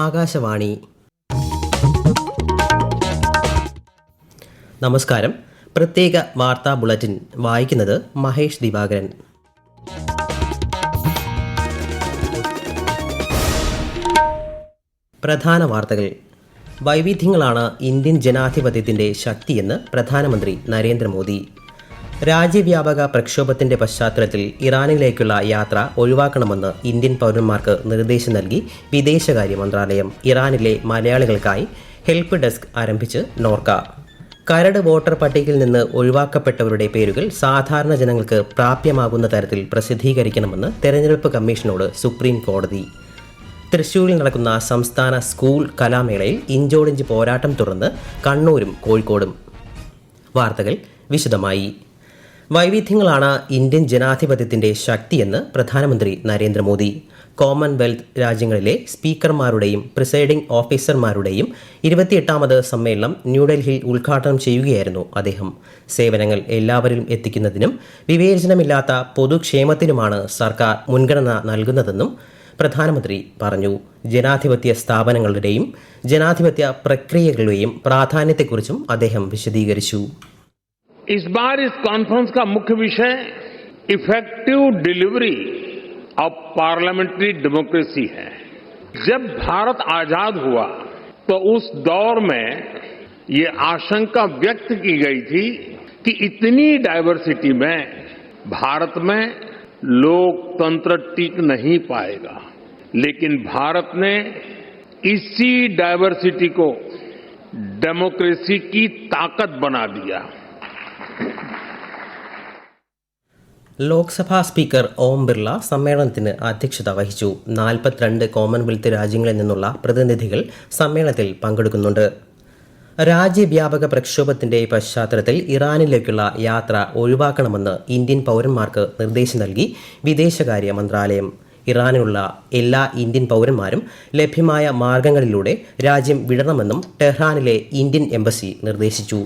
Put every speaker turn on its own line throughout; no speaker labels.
ആകാശവാണി നമസ്കാരം പ്രത്യേക വാർത്താ ബുള്ളറ്റിൻ വായിക്കുന്നത് മഹേഷ് ദിവാകരൻ പ്രധാന വാർത്തകൾ വൈവിധ്യങ്ങളാണ് ഇന്ത്യൻ ജനാധിപത്യത്തിൻ്റെ ശക്തിയെന്ന് പ്രധാനമന്ത്രി നരേന്ദ്രമോദി രാജ്യവ്യാപക പ്രക്ഷോഭത്തിന്റെ പശ്ചാത്തലത്തിൽ ഇറാനിലേക്കുള്ള യാത്ര ഒഴിവാക്കണമെന്ന് ഇന്ത്യൻ പൗരന്മാർക്ക് നിർദ്ദേശം നൽകി വിദേശകാര്യ മന്ത്രാലയം ഇറാനിലെ മലയാളികൾക്കായി ഹെൽപ്പ് ഡെസ്ക് ആരംഭിച്ച് നോർക്ക കരട് വോട്ടർ പട്ടികയിൽ നിന്ന് ഒഴിവാക്കപ്പെട്ടവരുടെ പേരുകൾ സാധാരണ ജനങ്ങൾക്ക് പ്രാപ്യമാകുന്ന തരത്തിൽ പ്രസിദ്ധീകരിക്കണമെന്ന് തെരഞ്ഞെടുപ്പ് കമ്മീഷനോട് സുപ്രീം കോടതി തൃശൂരിൽ നടക്കുന്ന സംസ്ഥാന സ്കൂൾ കലാമേളയിൽ ഇഞ്ചോടിഞ്ച് പോരാട്ടം തുടർന്ന് കണ്ണൂരും കോഴിക്കോടും വാർത്തകൾ വിശദമായി വൈവിധ്യങ്ങളാണ് ഇന്ത്യൻ ജനാധിപത്യത്തിന്റെ ശക്തിയെന്ന് പ്രധാനമന്ത്രി നരേന്ദ്രമോദി കോമൺവെൽത്ത് രാജ്യങ്ങളിലെ സ്പീക്കർമാരുടെയും പ്രിസൈഡിംഗ് ഓഫീസർമാരുടെയും ഇരുപത്തിയെട്ടാമത് സമ്മേളനം ന്യൂഡൽഹിയിൽ ഉദ്ഘാടനം ചെയ്യുകയായിരുന്നു അദ്ദേഹം സേവനങ്ങൾ എല്ലാവരിലും എത്തിക്കുന്നതിനും വിവേചനമില്ലാത്ത പൊതുക്ഷേമത്തിനുമാണ് സർക്കാർ മുൻഗണന നൽകുന്നതെന്നും പ്രധാനമന്ത്രി പറഞ്ഞു ജനാധിപത്യ സ്ഥാപനങ്ങളുടെയും ജനാധിപത്യ പ്രക്രിയകളുടെയും പ്രാധാന്യത്തെക്കുറിച്ചും അദ്ദേഹം വിശദീകരിച്ചു
इस बार इस कॉन्फ्रेंस का मुख्य विषय effective delivery of parliamentary democracy है जब भारत आजाद हुआ तो उस दौर में ये आशंका व्यक्त की गई थी कि इतनी डायवर्सिटी में भारत में लोकतंत्र टिक नहीं पाएगा लेकिन भारत ने इसी डायवर्सिटी को डेमोक्रेसी की ताकत बना दिया
ലോക്സഭാ സ്പീക്കർ ഓം ബിർള സമ്മേളനത്തിന് അധ്യക്ഷത വഹിച്ചു നാൽപ്പത്തിരണ്ട് കോമൺവെൽത്ത് രാജ്യങ്ങളിൽ നിന്നുള്ള പ്രതിനിധികൾ സമ്മേളനത്തിൽ പങ്കെടുക്കുന്നുണ്ട് രാജ്യവ്യാപക പ്രക്ഷോഭത്തിന്റെ പശ്ചാത്തലത്തിൽ ഇറാനിലേക്കുള്ള യാത്ര ഒഴിവാക്കണമെന്ന് ഇന്ത്യൻ പൗരന്മാർക്ക് നിർദ്ദേശം നൽകി വിദേശകാര്യ മന്ത്രാലയം ഇറാനിലുള്ള എല്ലാ ഇന്ത്യൻ പൗരന്മാരും ലഭ്യമായ മാർഗങ്ങളിലൂടെ രാജ്യം വിടണമെന്നും ടെഹ്റാനിലെ ഇന്ത്യൻ എംബസി നിർദ്ദേശിച്ചു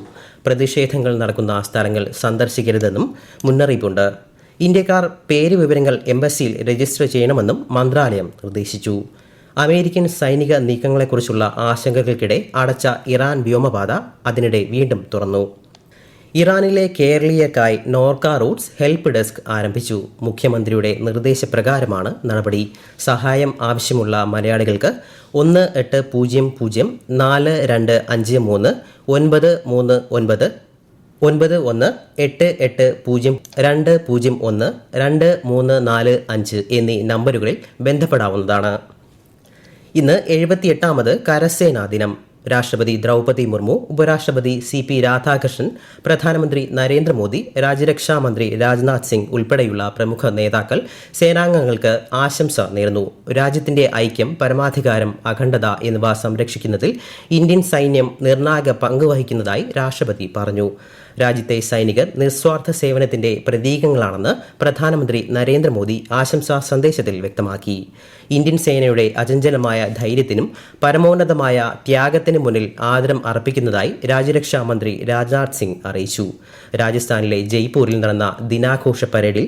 പ്രതിഷേധങ്ങൾ നടക്കുന്ന സ്ഥലങ്ങൾ സന്ദർശിക്കരുതെന്നും മുന്നറിയിപ്പുണ്ട് ഇന്ത്യക്കാർ പേര് വിവരങ്ങൾ എംബസിയിൽ രജിസ്റ്റർ ചെയ്യണമെന്നും മന്ത്രാലയം നിർദ്ദേശിച്ചു അമേരിക്കൻ സൈനിക നീക്കങ്ങളെക്കുറിച്ചുള്ള ആശങ്കകൾക്കിടെ അടച്ച ഇറാൻ വ്യോമപാത അതിനിടെ വീണ്ടും തുറന്നു ഇറാനിലെ കേരളീയക്കായി നോർക്ക റൂട്ട്സ് ഹെൽപ്പ് ഡെസ്ക് ആരംഭിച്ചു മുഖ്യമന്ത്രിയുടെ നിർദ്ദേശപ്രകാരമാണ് നടപടി സഹായം ആവശ്യമുള്ള മലയാളികൾക്ക് ഒന്ന് എട്ട് പൂജ്യം പൂജ്യം നാല് രണ്ട് അഞ്ച് മൂന്ന് ഒൻപത് മൂന്ന് ഒൻപത് ഒൻപത് ഒന്ന് എട്ട് എട്ട് പൂജ്യം രണ്ട് പൂജ്യം ഒന്ന് രണ്ട് മൂന്ന് നാല് അഞ്ച് എന്നീ നമ്പറുകളിൽ ബന്ധപ്പെടാവുന്നതാണ് ഇന്ന് എഴുപത്തിയെട്ടാമത് കരസേനാ ദിനം രാഷ്ട്രപതി ദ്രൗപതി മുർമു ഉപരാഷ്ട്രപതി സി പി രാധാകൃഷ്ണൻ പ്രധാനമന്ത്രി നരേന്ദ്രമോദി രാജ്യരക്ഷാമന്ത്രി രാജ്നാഥ് സിംഗ് ഉൾപ്പെടെയുള്ള പ്രമുഖ നേതാക്കൾ സേനാംഗങ്ങൾക്ക് ആശംസ നേർന്നു രാജ്യത്തിന്റെ ഐക്യം പരമാധികാരം അഖണ്ഡത എന്നിവ സംരക്ഷിക്കുന്നതിൽ ഇന്ത്യൻ സൈന്യം നിർണായക പങ്ക് വഹിക്കുന്നതായി രാഷ്ട്രപതി പറഞ്ഞു രാജ്യത്തെ സൈനികർ നിസ്വാർത്ഥ സേവനത്തിന്റെ പ്രതീകങ്ങളാണെന്ന് പ്രധാനമന്ത്രി നരേന്ദ്രമോദി ആശംസാ സന്ദേശത്തിൽ വ്യക്തമാക്കി ഇന്ത്യൻ സേനയുടെ അചഞ്ചലമായ ധൈര്യത്തിനും പരമോന്നതമായ ത്യാഗത്തിനു മുന്നിൽ ആദരം അർപ്പിക്കുന്നതായി രാജ്യരക്ഷാ മന്ത്രി രാജ്നാഥ് സിംഗ് അറിയിച്ചു രാജസ്ഥാനിലെ ജയ്പൂരിൽ നടന്ന ദിനാഘോഷ പരേഡിൽ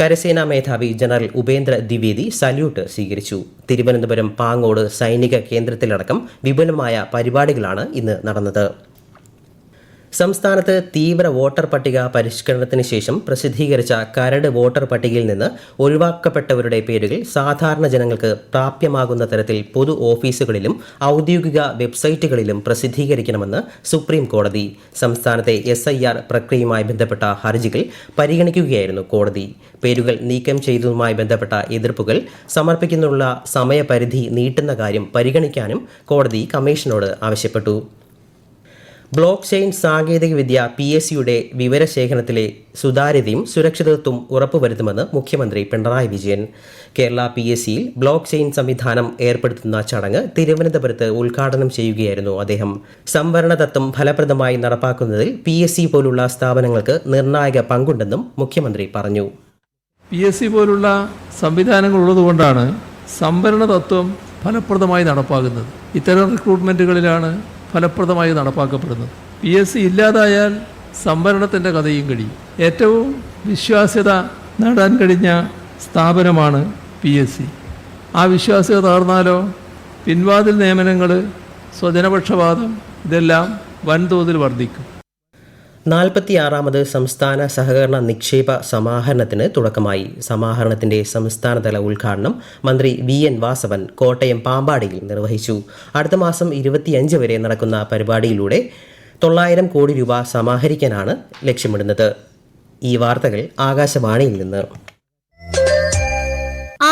കരസേനാ മേധാവി ജനറൽ ഉപേന്ദ്ര ദ്വിവേദി സല്യൂട്ട് സ്വീകരിച്ചു തിരുവനന്തപുരം പാങ്ങോട് സൈനിക കേന്ദ്രത്തിലടക്കം വിപുലമായ പരിപാടികളാണ് ഇന്ന് നടന്നത് സംസ്ഥാനത്ത് തീവ്ര വോട്ടർ പട്ടിക പരിഷ്കരണത്തിന് ശേഷം പ്രസിദ്ധീകരിച്ച കരട് വോട്ടർ പട്ടികയിൽ നിന്ന് ഒഴിവാക്കപ്പെട്ടവരുടെ പേരുകൾ സാധാരണ ജനങ്ങൾക്ക് പ്രാപ്യമാകുന്ന തരത്തിൽ പൊതു ഓഫീസുകളിലും ഔദ്യോഗിക വെബ്സൈറ്റുകളിലും പ്രസിദ്ധീകരിക്കണമെന്ന് സുപ്രീം കോടതി സംസ്ഥാനത്തെ എസ് ഐ ആർ പ്രക്രിയയുമായി ബന്ധപ്പെട്ട ഹർജികൾ പരിഗണിക്കുകയായിരുന്നു കോടതി പേരുകൾ നീക്കം ചെയ്തതുമായി ബന്ധപ്പെട്ട എതിർപ്പുകൾ സമർപ്പിക്കുന്നതിനുള്ള സമയപരിധി നീട്ടുന്ന കാര്യം പരിഗണിക്കാനും കോടതി കമ്മീഷനോട് ആവശ്യപ്പെട്ടു ബ്ലോക്ക് ചെയിൻ സാങ്കേതികവിദ്യ പി എസ് സിയുടെ വിവരശേഖരണത്തിലെ സുതാര്യതയും സുരക്ഷിതത്വവും ഉറപ്പുവരുത്തുമെന്ന് മുഖ്യമന്ത്രി പിണറായി വിജയൻ കേരള പി എസ് സിയിൽ ബ്ലോക്ക് ചെയിൻ സംവിധാനം ഏർപ്പെടുത്തുന്ന ചടങ്ങ് തിരുവനന്തപുരത്ത് ഉദ്ഘാടനം ചെയ്യുകയായിരുന്നു അദ്ദേഹം സംവരണ തത്വം ഫലപ്രദമായി നടപ്പാക്കുന്നതിൽ പി എസ് സി പോലുള്ള സ്ഥാപനങ്ങൾക്ക് നിർണായക പങ്കുണ്ടെന്നും മുഖ്യമന്ത്രി പറഞ്ഞു
പി എസ് സി പോലുള്ള സംവിധാനങ്ങൾ ഉള്ളതുകൊണ്ടാണ് സംവരണ തത്വം ഫലപ്രദമായി നടപ്പാകുന്നത് ഇത്തരം റിക്രൂട്ട്മെൻറ്റുകളിലാണ് ഫലപ്രദമായി നടപ്പാക്കപ്പെടുന്നത് പി എസ് സി ഇല്ലാതായാൽ സംവരണത്തിൻ്റെ കഥയും കഴിയും ഏറ്റവും വിശ്വാസ്യത നേടാൻ കഴിഞ്ഞ സ്ഥാപനമാണ് പി എസ് സി ആ വിശ്വാസ്യത തകർന്നാലോ പിൻവാതിൽ നിയമനങ്ങൾ സ്വജനപക്ഷപാതം ഇതെല്ലാം വൻതോതിൽ വർദ്ധിക്കും
നാൽപ്പത്തിയാറാമത് സംസ്ഥാന സഹകരണ നിക്ഷേപ സമാഹരണത്തിന് തുടക്കമായി സമാഹരണത്തിന്റെ സംസ്ഥാനതല ഉദ്ഘാടനം മന്ത്രി വി എൻ വാസവൻ കോട്ടയം പാമ്പാടിയിൽ നിർവഹിച്ചു അടുത്ത മാസം ഇരുപത്തിയഞ്ച് വരെ നടക്കുന്ന പരിപാടിയിലൂടെ തൊള്ളായിരം കോടി രൂപ സമാഹരിക്കാനാണ് ലക്ഷ്യമിടുന്നത് ഈ വാർത്തകൾ ആകാശവാണിയിൽ നിന്ന്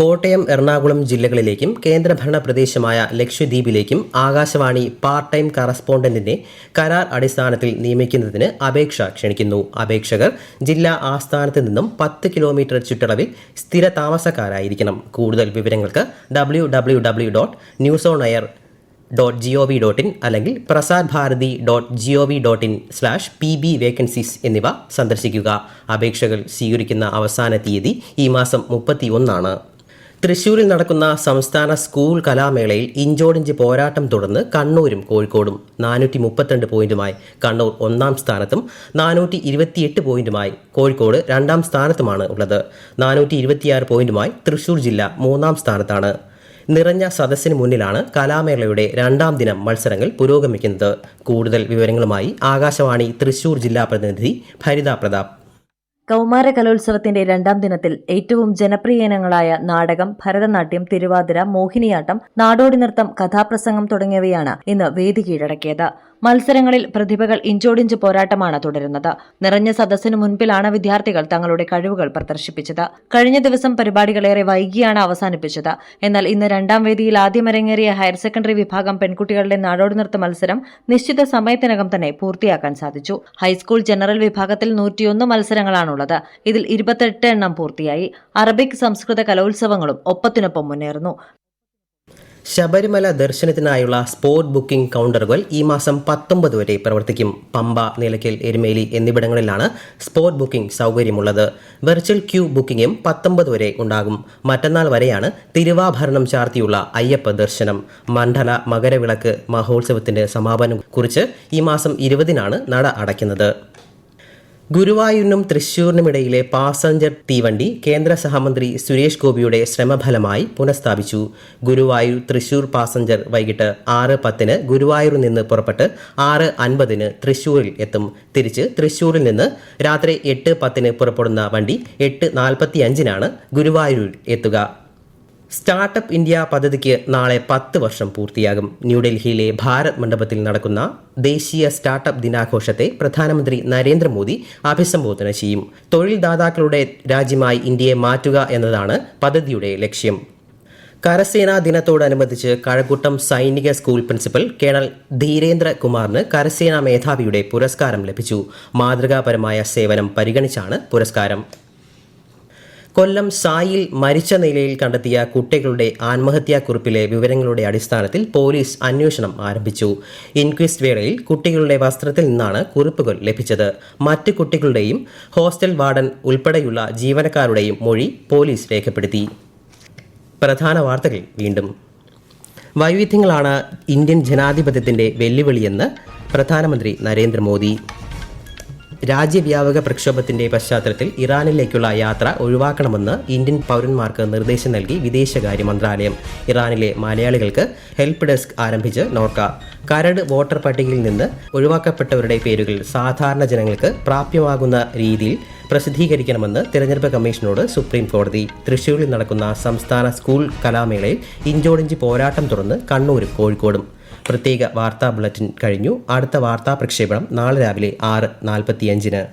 കോട്ടയം എറണാകുളം ജില്ലകളിലേക്കും കേന്ദ്രഭരണ പ്രദേശമായ ലക്ഷദ്വീപിലേക്കും ആകാശവാണി പാർട്ട് ടൈം കറസ്പോണ്ടന്റിനെ കരാർ അടിസ്ഥാനത്തിൽ നിയമിക്കുന്നതിന് അപേക്ഷ ക്ഷണിക്കുന്നു അപേക്ഷകർ ജില്ലാ ആസ്ഥാനത്ത് നിന്നും പത്ത് കിലോമീറ്റർ ചുറ്റളവിൽ സ്ഥിര താമസക്കാരായിരിക്കണം കൂടുതൽ വിവരങ്ങൾക്ക് W dot news on air dot G O V dot in അല്ലെങ്കിൽ Prasar Bharati dot G O V dot in slash P B vacancies എന്നിവ സന്ദർശിക്കുക അപേക്ഷകൾ സ്വീകരിക്കുന്ന അവസാന തീയതി ഈ മാസം മുപ്പത്തി ഒന്നാണ് തൃശൂരിൽ നടക്കുന്ന സംസ്ഥാന സ്കൂൾ കലാമേളയിൽ ഇഞ്ചോടിഞ്ച് പോരാട്ടം തുടർന്ന് കണ്ണൂരും കോഴിക്കോടും നാനൂറ്റി മുപ്പത്തിരണ്ട് പോയിന്റുമായി കണ്ണൂർ ഒന്നാം സ്ഥാനത്തും നാനൂറ്റി ഇരുപത്തിയെട്ട് പോയിന്റുമായി കോഴിക്കോട് രണ്ടാം സ്ഥാനത്തുമാണ് ഉള്ളത് നാനൂറ്റി ഇരുപത്തിയാറ് പോയിന്റുമായി തൃശൂർ ജില്ല മൂന്നാം സ്ഥാനത്താണ് നിറഞ്ഞ സദസ്സിന് മുന്നിലാണ് കലാമേളയുടെ രണ്ടാം ദിനം മത്സരങ്ങൾ പുരോഗമിക്കുന്നത് കൂടുതൽ വിവരങ്ങളുമായി ആകാശവാണി തൃശൂർ ജില്ലാ പ്രതിനിധി ഭരിത പ്രതാപ്
കൗമാര കലോത്സവത്തിന്റെ രണ്ടാം ദിനത്തിൽ ഏറ്റവും ജനപ്രിയ ഇനങ്ങളായ നാടകം ഭരതനാട്യം തിരുവാതിര മോഹിനിയാട്ടം നാടോടി നൃത്തം കഥാപ്രസംഗം തുടങ്ങിയവയാണ് ഇന്ന് വേദി കീഴടക്കിയത് മത്സരങ്ങളിൽ പ്രതിഭകൾ ഇഞ്ചോടിഞ്ച് പോരാട്ടമാണ് തുടരുന്നത് നിറഞ്ഞ സദസ്സിന് മുൻപിലാണ് വിദ്യാർത്ഥികൾ തങ്ങളുടെ കഴിവുകൾ പ്രദർശിപ്പിച്ചത് കഴിഞ്ഞ ദിവസം പരിപാടികളേറെ വൈകിയാണ് അവസാനിപ്പിച്ചത് എന്നാൽ ഇന്ന് രണ്ടാം വേദിയിൽ ആദ്യം അരങ്ങേറിയ ഹയർ സെക്കൻഡറി വിഭാഗം പെൺകുട്ടികളുടെ നാടോടി നൃത്ത മത്സരം നിശ്ചിത സമയത്തിനകം തന്നെ പൂർത്തിയാക്കാൻ സാധിച്ചു ഹൈസ്കൂൾ ജനറൽ വിഭാഗത്തിൽ നൂറ്റിയൊന്ന് മത്സരങ്ങളാണ് ഉള്ളത് ഇതിൽ ഇരുപത്തെട്ട് എണ്ണം പൂർത്തിയായി അറബിക് സംസ്കൃത കലോത്സവങ്ങളും ഒപ്പത്തിനൊപ്പം മുന്നേറുന്നു
ശബരിമല ദർശനത്തിനായുള്ള സ്പോട്ട് ബുക്കിംഗ് കൗണ്ടറുകൾ ഈ മാസം പത്തൊമ്പത് വരെ പ്രവർത്തിക്കും പമ്പ നിലയ്ക്കൽ എരുമേലി എന്നിവിടങ്ങളിലാണ് സ്പോട്ട് ബുക്കിംഗ് സൗകര്യമുള്ളത് വെർച്വൽ ക്യൂ ബുക്കിംഗും പത്തൊമ്പത് വരെ ഉണ്ടാകും മറ്റന്നാൾ വരെയാണ് തിരുവാഭരണം ചാർത്തിയുള്ള അയ്യപ്പ ദർശനം മണ്ഡല മകരവിളക്ക് മഹോത്സവത്തിന്റെ സമാപനം കുറിച്ച് ഈ മാസം ഇരുപതിനാണ് നട അടയ്ക്കുന്നത് ഗുരുവായൂരിനും തൃശൂരിനുമിടയിലെ പാസഞ്ചർ തീവണ്ടി കേന്ദ്ര സഹമന്ത്രി സുരേഷ് ഗോപിയുടെ ശ്രമഫലമായി പുനഃസ്ഥാപിച്ചു ഗുരുവായൂർ തൃശൂർ പാസഞ്ചർ വൈകിട്ട് ആറ് പത്തിന് ഗുരുവായൂരിൽ നിന്ന് പുറപ്പെട്ട് ആറ് അൻപതിന് തൃശൂരിൽ എത്തും തിരിച്ച് തൃശൂരിൽ നിന്ന് രാത്രി എട്ട് പത്തിന് പുറപ്പെടുന്ന വണ്ടി എട്ട് അഞ്ചിനാണ് ഗുരുവായൂരിൽ എത്തുക സ്റ്റാർട്ടപ്പ് ഇന്ത്യ പദ്ധതിക്ക് നാളെ പത്ത് വർഷം പൂർത്തിയാകും ന്യൂഡൽഹിയിലെ ഭാരത് മണ്ഡപത്തിൽ നടക്കുന്ന ദേശീയ സ്റ്റാർട്ടപ്പ് ദിനാഘോഷത്തെ പ്രധാനമന്ത്രി നരേന്ദ്രമോദി അഭിസംബോധന ചെയ്യും തൊഴിൽദാതാക്കളുടെ രാജ്യമായി ഇന്ത്യയെ മാറ്റുക എന്നതാണ് പദ്ധതിയുടെ ലക്ഷ്യം കരസേനാ ദിനത്തോടനുബന്ധിച്ച് കഴക്കൂട്ടം സൈനിക സ്കൂൾ പ്രിൻസിപ്പൽ കേണൽ ധീരേന്ദ്ര കുമാറിന് കരസേനാ മേധാവിയുടെ പുരസ്കാരം ലഭിച്ചു മാതൃകാപരമായ സേവനം പരിഗണിച്ചാണ് പുരസ്കാരം കൊല്ലം സായിൽ മരിച്ച നിലയിൽ കണ്ടെത്തിയ കുട്ടികളുടെ ആത്മഹത്യാക്കുറിപ്പിലെ വിവരങ്ങളുടെ അടിസ്ഥാനത്തിൽ പോലീസ് അന്വേഷണം ആരംഭിച്ചു ഇൻക്വസ്റ്റ് വേളയിൽ കുട്ടികളുടെ വസ്ത്രത്തിൽ നിന്നാണ് കുറിപ്പുകൾ ലഭിച്ചത് മറ്റ് കുട്ടികളുടെയും ഹോസ്റ്റൽ വാർഡൻ ഉൾപ്പെടെയുള്ള ജീവനക്കാരുടെയും മൊഴി പോലീസ് രേഖപ്പെടുത്തി പ്രധാന വാർത്തകൾ വീണ്ടും വൈവിധ്യങ്ങളാണ് ഇന്ത്യൻ ജനാധിപത്യത്തിന്റെ വെല്ലുവിളിയെന്ന് പ്രധാനമന്ത്രി നരേന്ദ്രമോദി രാജ്യവ്യാപക പ്രക്ഷോഭത്തിന്റെ പശ്ചാത്തലത്തിൽ ഇറാനിലേക്കുള്ള യാത്ര ഒഴിവാക്കണമെന്ന് ഇന്ത്യൻ പൗരന്മാർക്ക് നിർദ്ദേശം നൽകി വിദേശകാര്യ മന്ത്രാലയം ഇറാനിലെ മലയാളികൾക്ക് ഹെൽപ്പ് ഡെസ്ക് ആരംഭിച്ച് നോർക്ക കരട് വോട്ടർ പട്ടികയിൽ നിന്ന് ഒഴിവാക്കപ്പെട്ടവരുടെ പേരുകൾ സാധാരണ ജനങ്ങൾക്ക് പ്രാപ്യമാകുന്ന രീതിയിൽ പ്രസിദ്ധീകരിക്കണമെന്ന് തിരഞ്ഞെടുപ്പ് കമ്മീഷനോട് സുപ്രീം കോടതി തൃശൂരിൽ നടക്കുന്ന സംസ്ഥാന സ്കൂൾ കലാമേളയിൽ ഇഞ്ചോടിഞ്ച് പോരാട്ടം തുടർന്ന് കണ്ണൂരും കോഴിക്കോടും പ്രത്യേക വാർത്താ ബുള്ളറ്റിൻ കഴിഞ്ഞു അടുത്ത വാർത്താ പ്രക്ഷേപണം നാളെ രാവിലെ ആറ് നാൽപ്പത്തിയഞ്ചിന്